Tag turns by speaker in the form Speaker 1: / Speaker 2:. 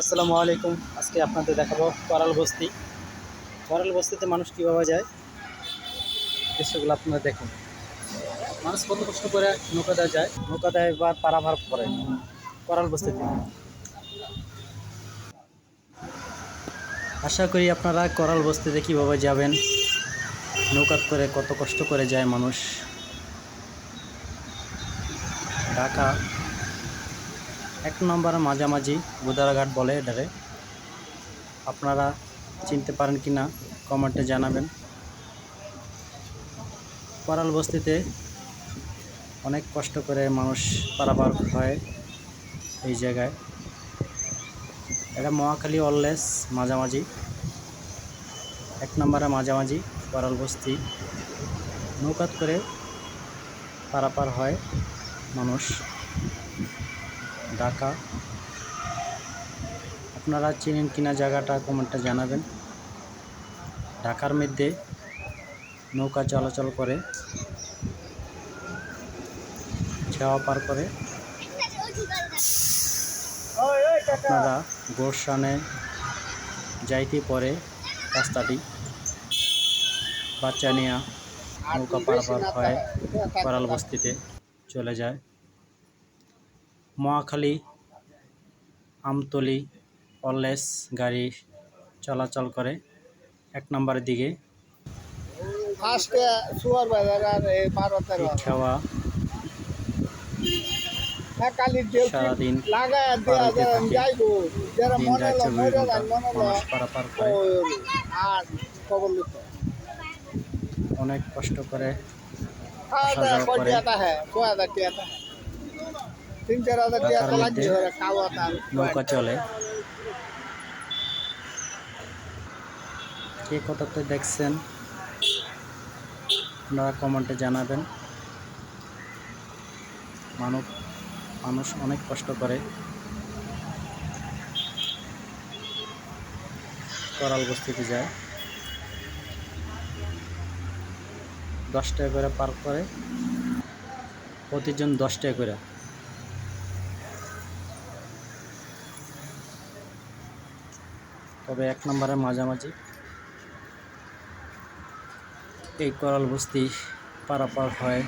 Speaker 1: আসসালামু আলাইকুম। আজকে আপনাদের দেখাবো করাল বস্তি। করাল বস্তিতে মানুষ কীভাবে যায়? দৃশ্যগুলো আপনারা দেখুন। মানুষ কত কষ্ট করে নৌকা দেয় যায় নৌকা দেয় বা পারাভার করে করাল বস্তিতে। আশা করি আপনারা করাল বস্তিতে কীভাবে যাবেন? নৌকা করে কত কষ্ট করে যায় মানুষ? ঢাকা এক নম্বর মাঝামাঝি বুদারাঘাট বলে এটারে। আপনারা চিনতে পারেন কি না, কমেন্টে জানাবেন। করাল বস্তিতে অনেক কষ্ট করে মানুষ পারাপার হয় এই জায়গায়। এটা মহাখালী অললেস মাঝামাঝি। এক নম্বরে মাঝামাঝি করাল বস্তি। নৌকাত করে পারাপার হয় মানুষ। ঢাকা। আপনারা চিনেন কিনা জায়গাটা, কমেন্টে জানাবেন। ঢাকার মধ্যে নৌকা চলাচল করে, ছেওয়া পার করে। আপনারা গোরসানে যাইতে পরে রাস্তাটি বাচ্চা নিয়ে নৌকা পারাপার হয় করাল বস্তিতে চলে যায়। মহাখালী আমতলি অললেস গাড়ি চলাচল করে এক নম্বরের দিকে। খেওয়া সারাদিন অনেক কষ্ট করে আসা যাওয়া করে।
Speaker 2: লাগছে
Speaker 1: মধ্যে
Speaker 2: ওরা খাওয়া তার
Speaker 1: নৌকা চলে। কে কতটা দেখছেন? আপনারা কমেন্টে জানাবেন। মানুষ মানুষ অনেক কষ্ট করে। করাল বস্তিতে যায়। দশ টাকা করে পার করে। প্রতিজন দশ টাকা করে। তবে এক নম্বরে মাঝামাঝি। এই করাল বস্তি পারাপার হয়।